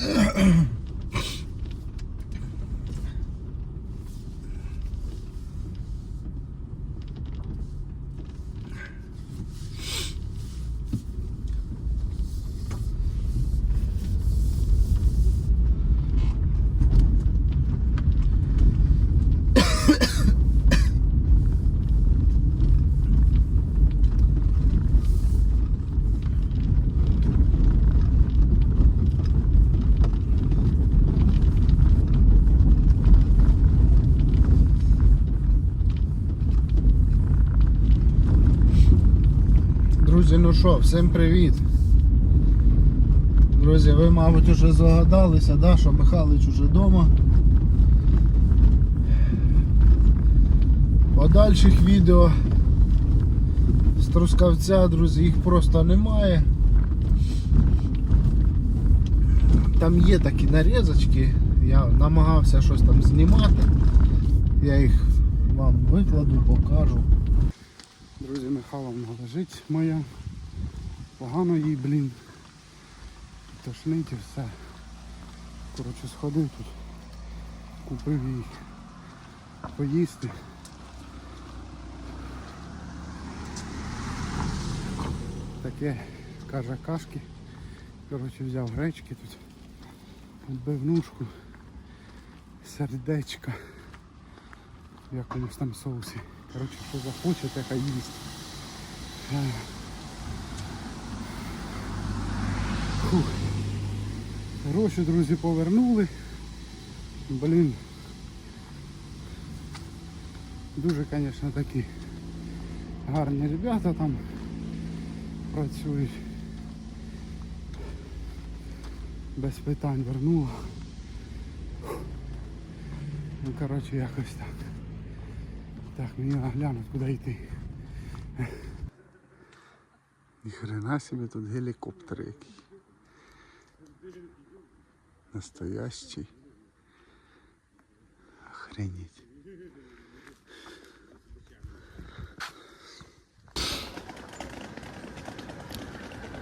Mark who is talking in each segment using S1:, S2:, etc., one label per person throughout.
S1: Ahem. ну що, всім привіт. Друзі, ви, мабуть, вже здогадалися, да, що Михайлович уже вдома. Подальших відео з Трускавця, друзі, їх просто немає. Там є такі нарізочки, я намагався щось там знімати. Я їх вам викладу, покажу.
S2: Друзі, Михайловна лежить моя. Погано їй, блін. Тошнить і все. Коротше, сходив тут, купив їй поїсти. Таке, каже, кашки. Коротше, взяв гречки тут, відбивнушку, сердечка в якомусь там соусі. Коротше, що захоче, така їсть. Е. Фух. Гроші, друзі, повернули. Блін. Дуже, звісно, такі гарні ребята там працюють. Без питань вернула. Ну, коротше, якось так. Так, мені треба глянути, куди йти. Ніхрена собі тут гелікоптер який. Настоящий. Охренеть.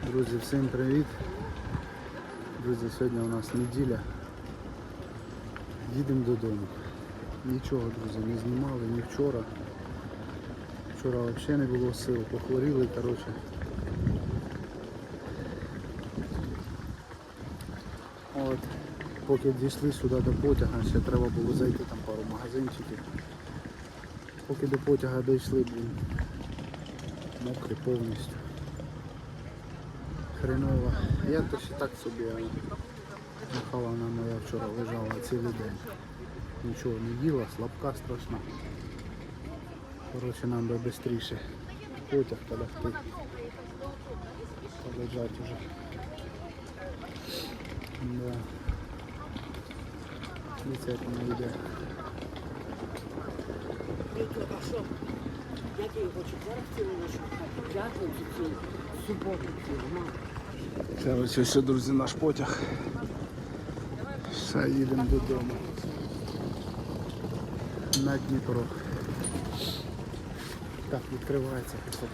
S1: Друзі, всім привіт. Друзі, сьогодні у нас неділя. Їдемо додому. Нічого, друзі, не знімали, ні вчора. Вчора взагалі не було сил, похворіли, коротше. От, поки дійшли сюди до потяга, ще треба було зайти там пару магазинчиків. Поки до потяга дійшли, блін. Мокрі повністю. Хренова. Я то ще так собі, Михайловна моя вчора лежала цілий день. Нічого не їла, слабка страшна. Коротше, нам би швидше потяг полягти. Полежать уже. Да. Дивіться, як вона йде.
S3: Я четверг цілий лишу? П'ятницю цілу, суботу цілу.
S1: Коротше, все, друзі, наш потяг. Все, їдемо додому. На Дніпро. Так, відкривається кусок.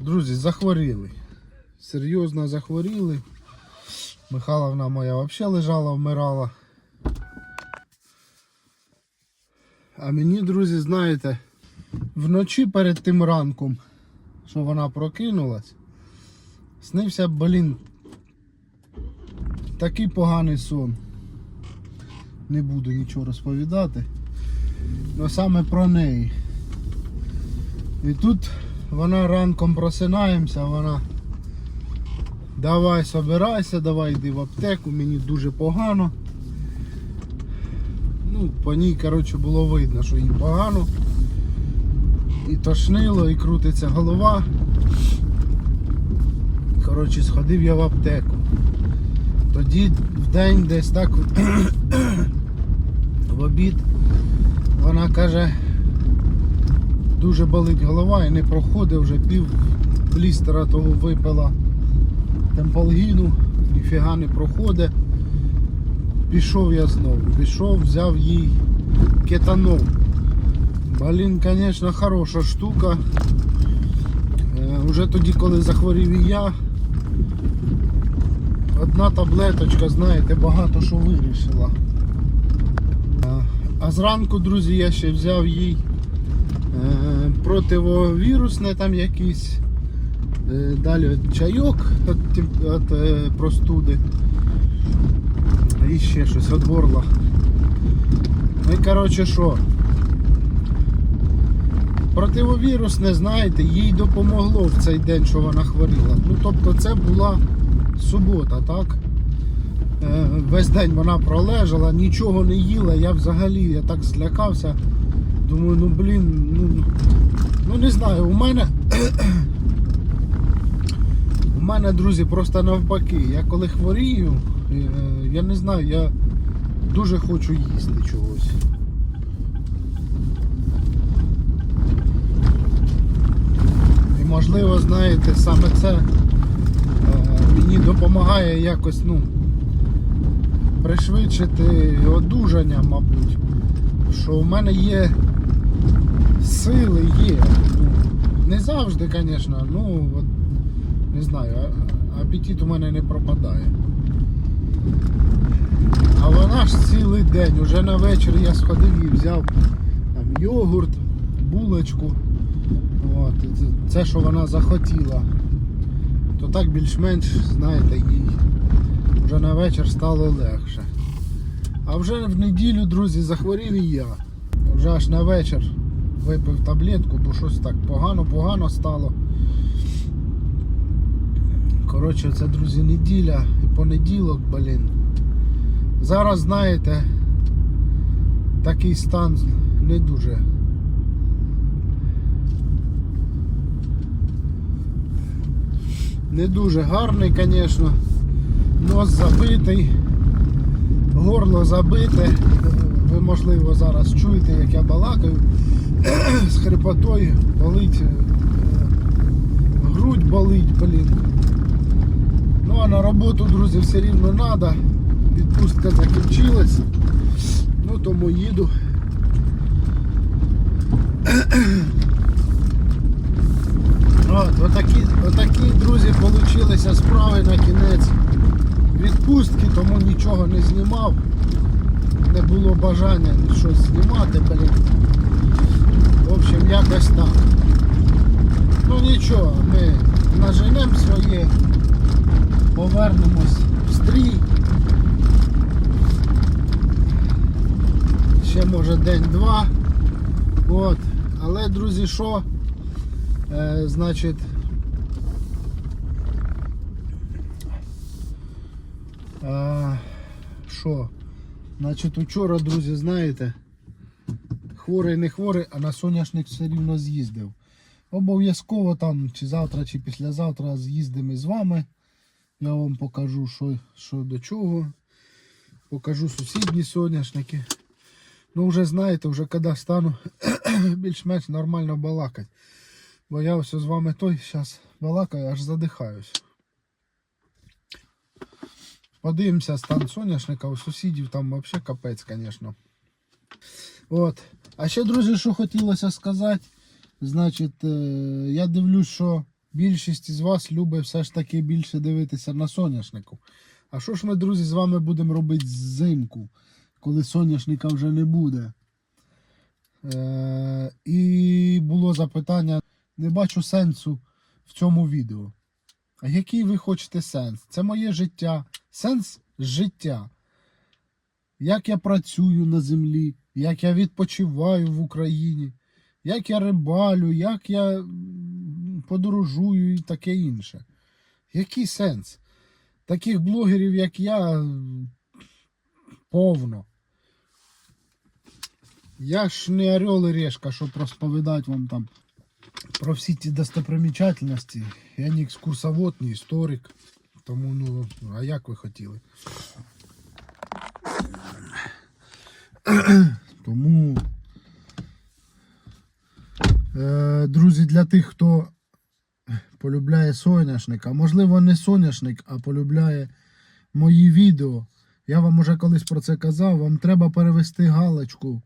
S1: Друзі, захворіли. Серйозно захворіли. Михайловна моя взагалі лежала, вмирала. А мені, друзі, знаєте, вночі перед тим ранком що вона прокинулась. Снився, блін, такий поганий сон. Не буду нічого розповідати. але саме про неї. І тут вона ранком просинаємося, вона давай собирайся, давай йди в аптеку, мені дуже погано. Ну, по ній, коротше, було видно, що їй погано і тошнило, і крутиться голова. Коротше, сходив я в аптеку. Тоді в день десь так в обід вона каже, дуже болить голова і не проходить, вже пів блістера того випила темполгіну, ніфіга не проходить. Пішов я знову, пішов, взяв їй кетанол. Блін, звісно, хороша штука. Е, Уже тоді, коли захворів і я, одна таблеточка, знаєте, багато що вирішила. А, А зранку, друзі, я ще взяв їй е, противовірусне там якийсь. Е, далі чайок від, е, простуди. І ще щось від горла. Ну і коротше що? Противовірусне, знаєте, їй допомогло в цей день, що вона хворіла. Ну тобто це була субота, так? Е, весь день вона пролежала, нічого не їла, я взагалі я так злякався. Думаю, ну блін, ну, ну не знаю, у мене. Мене, друзі, просто навпаки. Я коли хворію, е, я не знаю, я дуже хочу їсти чогось. І можливо, знаєте, саме це е, мені допомагає якось, ну, пришвидшити одужання, мабуть. Що в мене є сили є. Ну, не завжди, звісно, ну от, не знаю, апетит у мене не пропадає. А вона ж цілий день, уже на вечір я сходив і взяв там йогурт, булочку. От, це, що вона захотіла. То так більш-менш, знаєте, їй вже на вечір стало легше. А вже в неділю, друзі, захворів і я. Вже аж на вечір випив таблетку, бо щось так погано-погано стало. Коротше, це, друзі, неділя і понеділок, блін. Зараз, знаєте, такий стан не дуже. Не дуже гарний, звісно. Нос забитий, горло забите. Ви, можливо, зараз чуєте, як я балакаю. З хрипотою болить. е, Грудь болить, блін. Ну а на роботу, друзі, все рівно треба. Відпустка закінчилась. Ну тому їду. От, отакі, отакі, друзі, получилися справи на кінець відпустки, тому нічого не знімав. Не було бажання щось знімати, блін. В общем, якось так. Ну нічого, ми наженемо своє, повернемось в стрій. Ще може день-два. От. Але, друзі, що? Е, значить. Що? Значить, учора, друзі, знаєте, хворий не хворий, а на соняшник все рівно з'їздив. Обов'язково там, чи завтра, чи післязавтра з'їздимо із вами. Я вам покажу, що, що до чого. Покажу сусідні соняшники. Ну, вже знаєте, вже коли стану більш-менш нормально балакати. Бо я ось з вами той зараз балакаю, аж задихаюсь. Подивимося стан соняшника у сусідів, там взагалі капець, звісно. От. А ще, друзі, що хотілося сказати. Значить, е, я дивлюсь, що більшість із вас любить все ж таки більше дивитися на соняшнику. А що ж ми, друзі, з вами будемо робити взимку, коли соняшника вже не буде? Е, і було запитання, не бачу сенсу в цьому відео. А який ви хочете сенс? Це моє життя. Сенс життя. Як я працюю на землі, як я відпочиваю в Україні, як я рибалю, як я подорожую і таке інше. Який сенс? Таких блогерів, як я, повно. Я ж не орел і решка, щоб розповідати вам там про всі ті достопримічательності. Я не екскурсовод, не історик. Тому, ну, а як ви хотіли? Тому, е, друзі, для тих, хто полюбляє соняшник, а можливо не соняшник, а полюбляє мої відео. Я вам уже колись про це казав. Вам треба перевести галочку,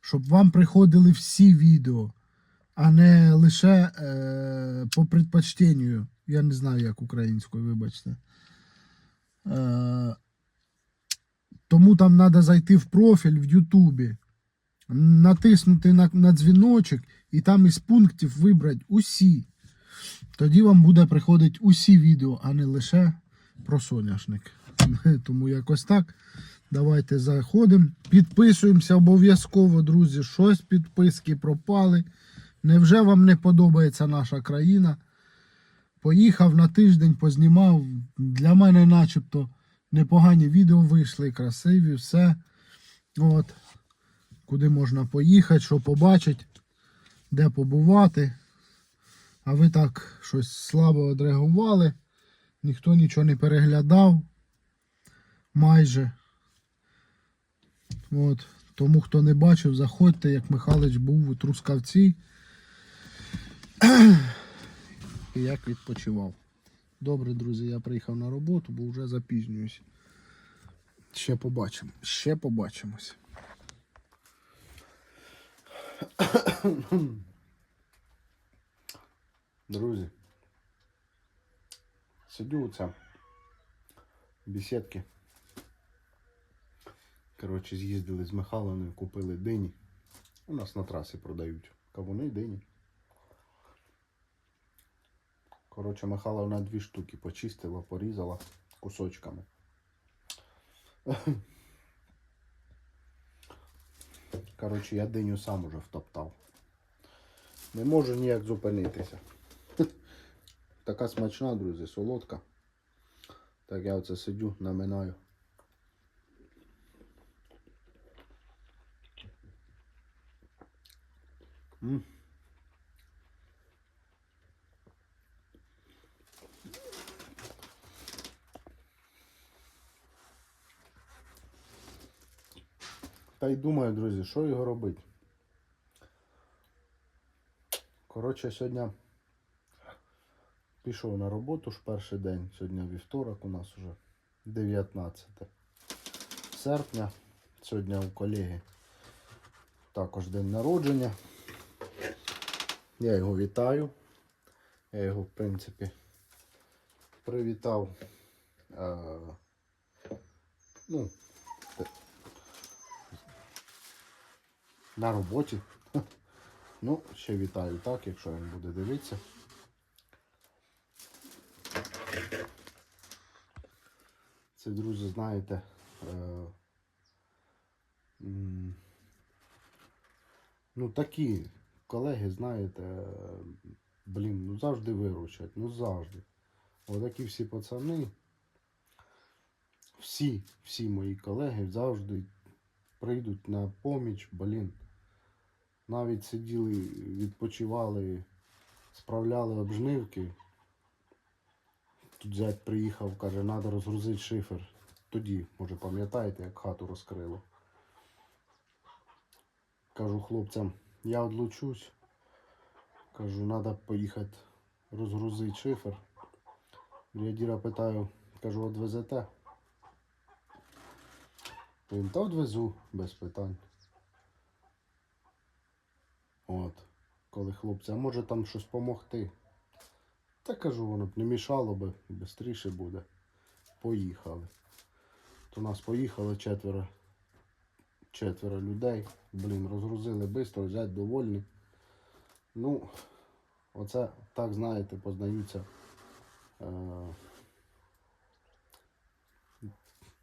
S1: щоб вам приходили всі відео, а не лише е, по предпочтенню. Я не знаю, як українською, вибачте. Е, тому там треба зайти в профіль в Ютубі, натиснути на, на дзвіночок і там із пунктів вибрати усі. Тоді вам буде приходити усі відео, а не лише про соняшник. Тому якось так. Давайте заходимо. Підписуємося обов'язково, друзі. Щось підписки пропали. Невже вам не подобається наша країна? Поїхав на тиждень, познімав. Для мене начебто непогані відео вийшли, красиві, все. От. Куди можна поїхати, що побачити, де побувати. А ви так щось слабо відреагували. Ніхто нічого не переглядав. Майже. От. Тому хто не бачив, заходьте, як Михайлович був у Трускавці. І як відпочивав. Добре, друзі, я приїхав на роботу, бо вже запізнююсь. Ще побачимо. Ще побачимось.
S4: Друзі, сидю оце в бесідки. Коротше, з'їздили з Михайловною, купили дині. У нас на трасі продають кавуни, дині. Коротше, Михайловна дві штуки почистила, порізала кусочками. Коротше, я диню сам уже втоптав. Не можу ніяк зупинитися. Така смачна, друзі, солодка. Так я оце сидю, наминаю. М. Та й думаю, друзі, що його робити. Коротше, сьогодні пішов на роботу ж перший день. Сьогодні вівторок у нас вже 19 серпня. Сьогодні у колеги також день народження. Я його вітаю. Я його, в принципі, привітав. Е, ну, на роботі. Ну, ще вітаю так, якщо він буде дивитися. Це, друзі, знаєте. Е, ну, такі колеги, знаєте, блін, ну завжди виручать, ну завжди. Отакі всі пацани. Всі, всі мої колеги завжди прийдуть на поміч, блін. Навіть сиділи, відпочивали, справляли обжнивки. Тут зять приїхав, каже, треба розгрузити шифер. Тоді, може, пам'ятаєте, як хату розкрило. Кажу хлопцям, я одлучусь. Кажу, треба поїхати розгрузити шифер. Я діра питаю, кажу, одвезете? Він та одвезу без питань. От. Коли хлопці, може там щось допомогти? Та кажу, воно б не мішало би, швидше буде. Поїхали. То нас поїхали четверо. Четверо людей. Блін, розгрузили швидко, взять довольні. Ну, оце так, знаєте, познаються. Е,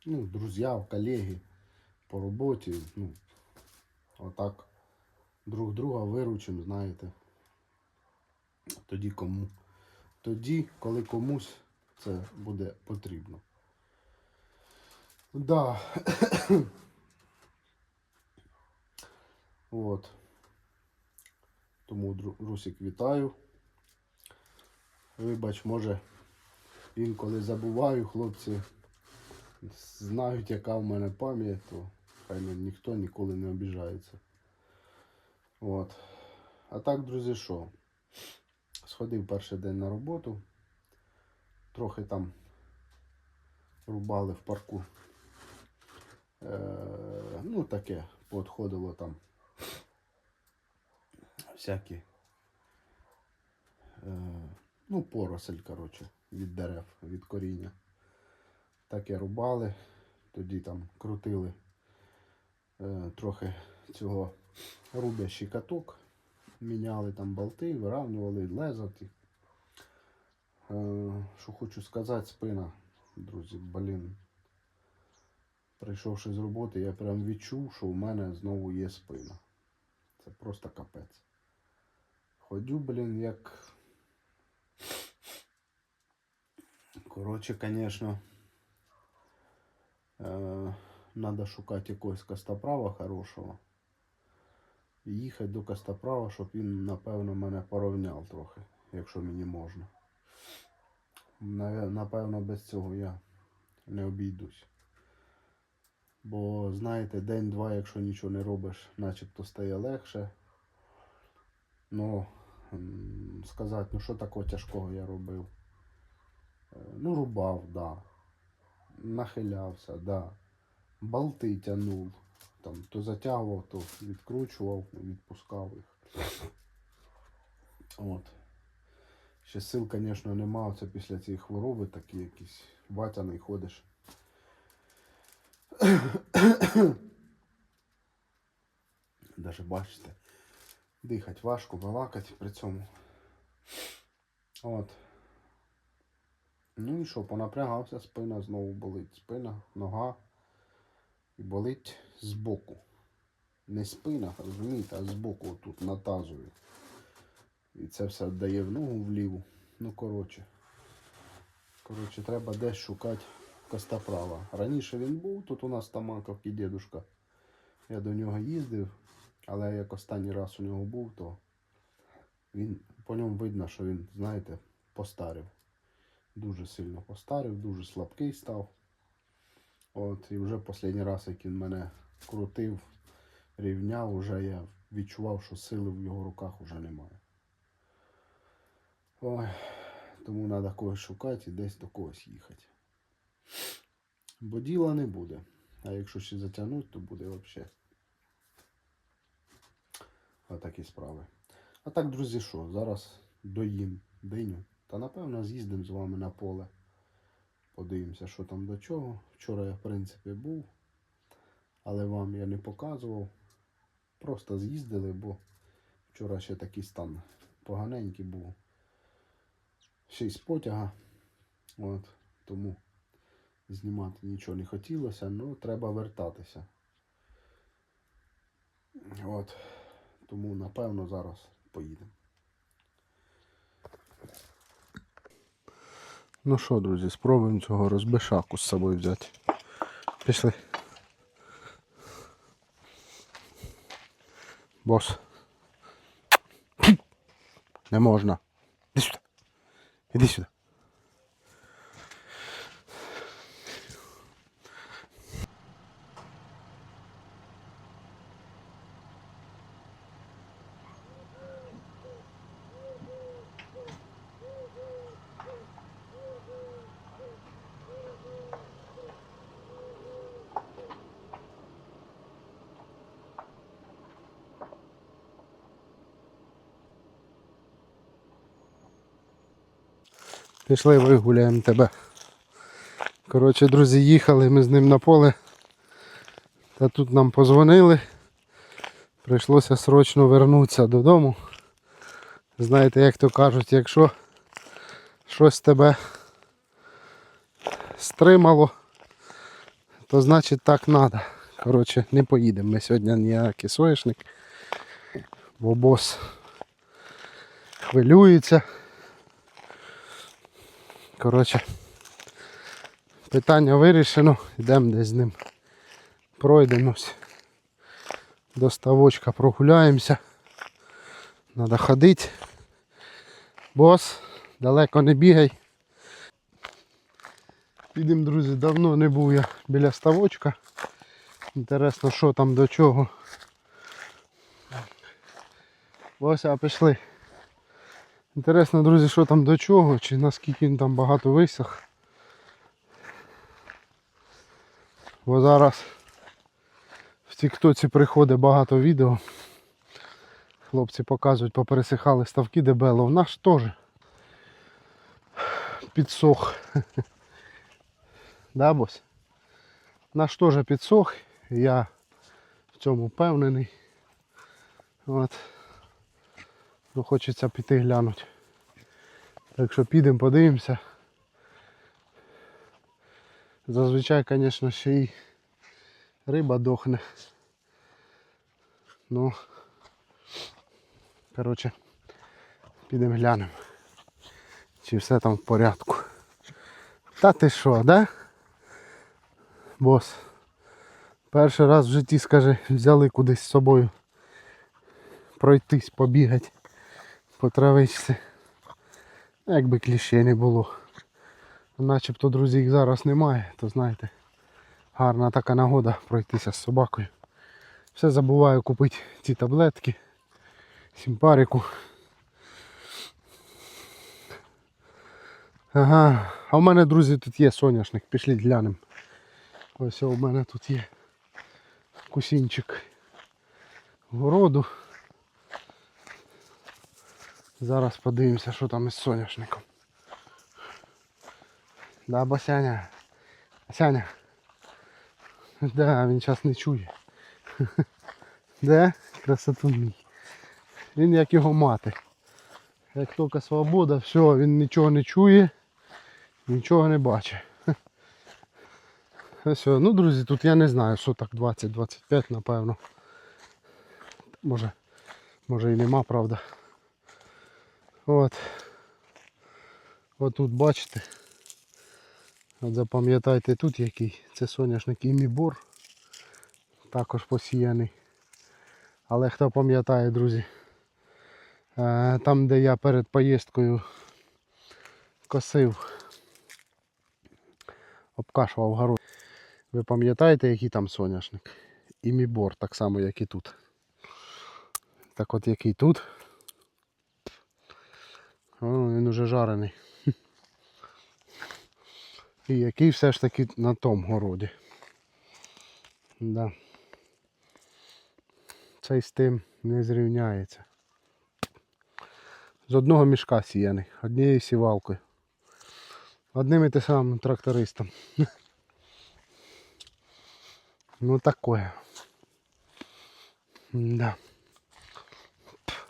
S4: ну, друзі, колеги по роботі. Ну, отак друг друга виручимо, знаєте. Тоді кому. Тоді, коли комусь це буде потрібно. Да. От. Тому, Русик, вітаю. Вибач, може, інколи забуваю, хлопці знають, яка в мене пам'ять, то хай ні- ніхто ніколи не обіжається. От. А так, друзі, що? Сходив перший день на роботу. Трохи там рубали в парку. Е, ну, таке, поотходило там всякі. Е, ну, поросель, коротше, від дерев, від коріння. таке рубали, тоді там крутили е, трохи цього рубящий каток, міняли там болти, виравнювали леза. Е, що хочу сказати, спина, друзі, блін. Прийшовши з роботи, я прям відчув, що у мене знову є спина. Це просто капець. Ходю, блін, як. Коротше, звісно, е, треба шукати якогось костоправа хорошого. Їхати до костоправа, щоб він, напевно, мене порівняв трохи, якщо мені можна. Напевно, без цього я не обійдусь. Бо, знаєте, день-два, якщо нічого не робиш, начебто стає легше. Ну, сказати, ну що такого тяжкого я робив? Е, Ну, рубав, да. Нахилявся, да. Болти тянув. Там, то затягував, то відкручував, відпускав їх. От. Ще сил, звісно, нема. Це після цієї хвороби такі якісь ватяний ходиш. Даже бачите, дихати важко, балакати при цьому. От. Ну і що, понапрягався, спина знову болить. Спина, нога болить збоку. Не спина, розумієте, а збоку тут на тазові. І це все дає в ногу вліву. Ну, коротше. Коротше, треба десь шукати костоправа. Раніше він був, тут у нас Тамаковки дідушка. Я до нього їздив, але як останній раз у нього був, то він по ньому видно, що він, знаєте, постарів. Дуже сильно постарів, дуже слабкий став. От, і вже останній раз, як він мене крутив, рівняв, вже я відчував, що сили в його руках вже немає. Ой, тому треба когось шукати і десь до когось їхати. Бо діла не буде. А якщо ще затягнуть, то буде взагалі. Отакі справи. А так, друзі, що? Зараз доїм диню. Та напевно з'їздимо з вами на поле. Подивимося, що там до чого. Вчора я, в принципі, був, але вам я не показував. Просто з'їздили, бо вчора ще такий стан поганенький був. Ще й з потяга. От, тому знімати нічого не хотілося, ну треба вертатися. От. Тому напевно зараз поїдемо. Ну що, друзі, спробуємо цього розбишаку з собою взяти. Пішли. Бос. Не можна. Іди сюди. Іди сюди. Пішли вигуляємо тебе. Коротше, друзі, їхали ми з ним на поле. Та тут нам позвонили. Прийшлося срочно вернутися додому. Знаєте, як то кажуть, якщо щось тебе стримало, то значить так треба. Коротше, не поїдемо. Ми сьогодні ніякий соєшник, бо бос хвилюється. Коротше, питання вирішено, йдемо десь з ним пройдемось. До ставочка прогуляємося. Треба ходити. Бос, далеко не бігай. Підемо, друзі, давно не був я біля ставочка. Інтересно, що там до чого. А пішли. Інтересно, друзі, що там до чого, чи наскільки він там багато висох. Бо зараз в Тіктоці приходить багато відео. Хлопці показують, попересихали ставки дебело. В наш теж підсох.
S1: Да, бось? Наш теж підсох, я в цьому впевнений. От. Ну, хочеться піти глянути. Так що підемо, подивимося. Зазвичай, звісно, ще й риба дохне. Ну, коротше, підемо глянемо. Чи все там в порядку. Та ти що, да? Бос. Перший раз в житті, скажи, взяли кудись з собою. Пройтись, побігати, по травичці. Якби кліще не було. Начебто, друзі, їх зараз немає, то знаєте, гарна така нагода пройтися з собакою. Все забуваю купити ці таблетки, сімпарику. Ага, а в мене, друзі, тут є соняшник, пішліть глянемо. Ось у мене тут є кусінчик городу. Зараз подивимося, що там із соняшником. Да, Басяня. Басяня. Да, він зараз не чує. Да, красотун мій. Він як його мати. Як тільки свобода, все, він нічого не чує, нічого не бачить. О, ну, друзі, тут я не знаю, що так 20-25, напевно. Може, може і нема, правда. От. От тут бачите. От запам'ятайте тут який. Це соняшник імібор. Також посіяний. Але хто пам'ятає, друзі, е, там де я перед поїздкою косив, обкашував город. Ви пам'ятаєте, який там соняшник? Імібор, так само, як і тут. Так от який тут. О, він уже жарений. І який все ж таки на тому городі. Да. Цей з тим не зрівняється. З одного мішка сіяний, однією сівалкою. Одним і тим самим трактористом. Ну такое. Да.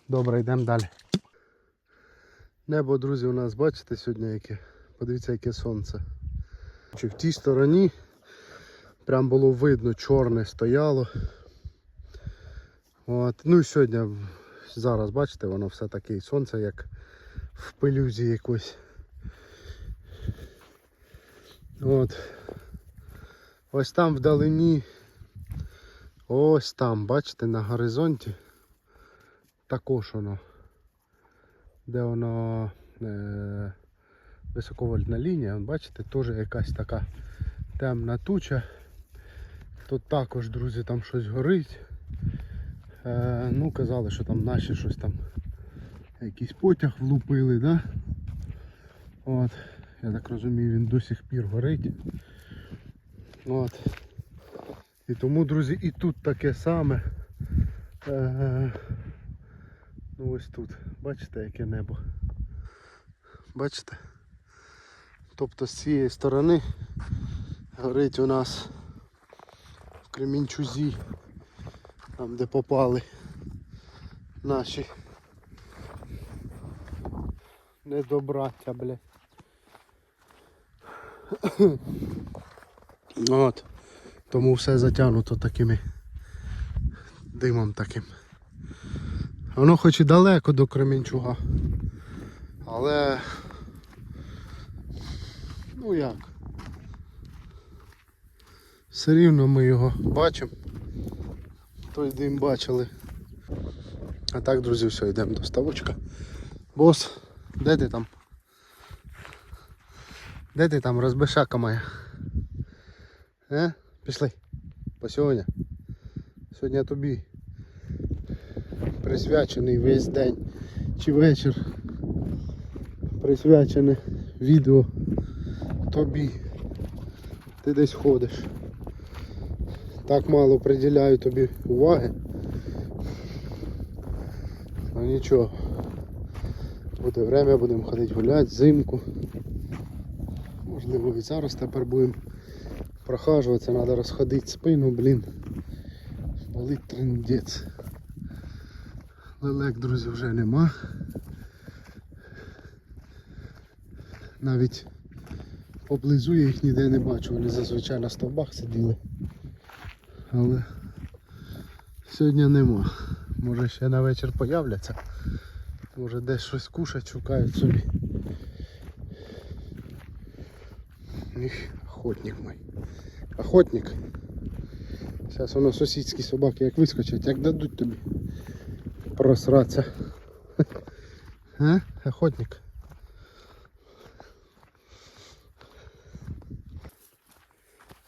S1: Добре, йдемо далі. Небо, друзі, у нас бачите сьогодні яке. Подивіться, яке сонце. В тій стороні прям було видно, чорне стояло. От. Ну і сьогодні, зараз бачите, воно все таке сонце, як в пилюзі якось. От. Ось там вдалині. Ось там, бачите, на горизонті. Також воно. Де воно е, високовольтна лінія, бачите, теж якась така темна туча. Тут також, друзі, там щось горить. Е, ну, казали, що там наші щось там якийсь потяг влупили, да? От, я так розумію, він до сих пір горить. От. І тому, друзі, і тут таке саме. Е, ну ось тут. Бачите, яке небо. Бачите? Тобто з цієї сторони горить у нас в Кремінчузі, там де попали наші недобраття, блядь. От. Тому все затягнуто такими димом таким. Воно хоч і далеко до Кременчуга. Але ну як? Все рівно ми його бачимо. Той дим бачили. А так, друзі, все, йдемо до ставочка. Бос, де ти там? Де ти там, розбишака моя? Е? Пішли. По сьогодні. Сьогодні тобі присвячений весь день чи вечір. Присвячене відео тобі. Ти десь ходиш. Так мало приділяю тобі уваги. Ну нічого. Буде время, будемо ходити гуляти, взимку. Можливо і зараз тепер будемо
S2: прохажуватися, треба розходити спину, блін. Болить трендець. Лелек, друзі, вже нема. Навіть поблизу я їх ніде не бачу, вони зазвичай на стовбах сиділи. Але сьогодні нема. Може ще на вечір появляться. Може десь щось кушать, шукають собі. Їх охотник мой. Охотник. Зараз воно сусідські собаки як вискочать, як дадуть тобі просратися. А? Охотник.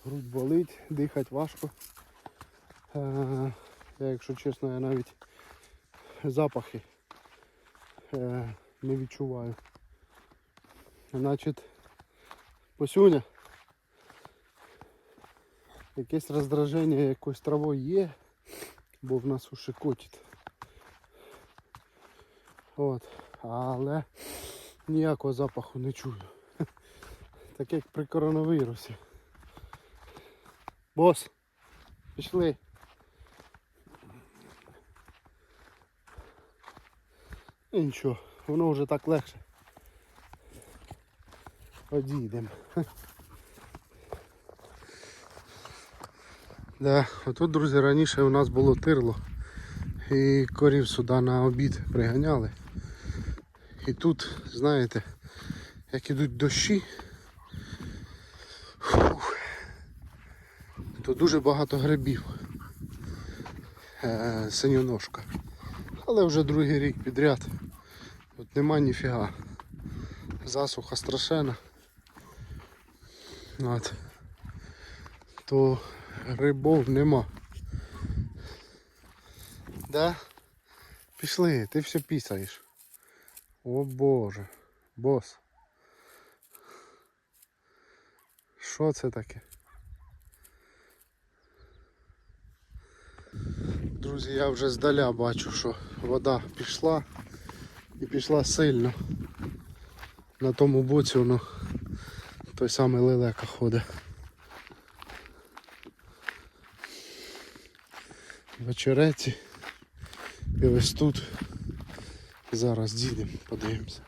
S2: Грудь болить, дихати важко. Е, Я, якщо чесно, я навіть запахи е, не відчуваю. Значить, посюня. Якесь роздраження якоюсь травою є, бо в нас ушикотить. От. Але ніякого запаху не чую. Так як при коронавірусі. Бос, пішли. І нічого, воно вже так легше. Одійдемо. Да, отут, друзі, раніше у нас було тирло. І корів сюди на обід приганяли. І тут, знаєте, як ідуть дощі, то дуже багато грибів. Е, синьоножка. Але вже другий рік підряд. Тут нема ніфіга. Засуха страшена. От. То грибов нема. Да? Пішли, ти все пісаєш. О боже, бос. Що це таке? Друзі, я вже здаля бачу, що вода пішла і пішла сильно. На тому боці воно той самий лелека ходить. В очереті. І ось тут. Зараз дійдемо, подивимося.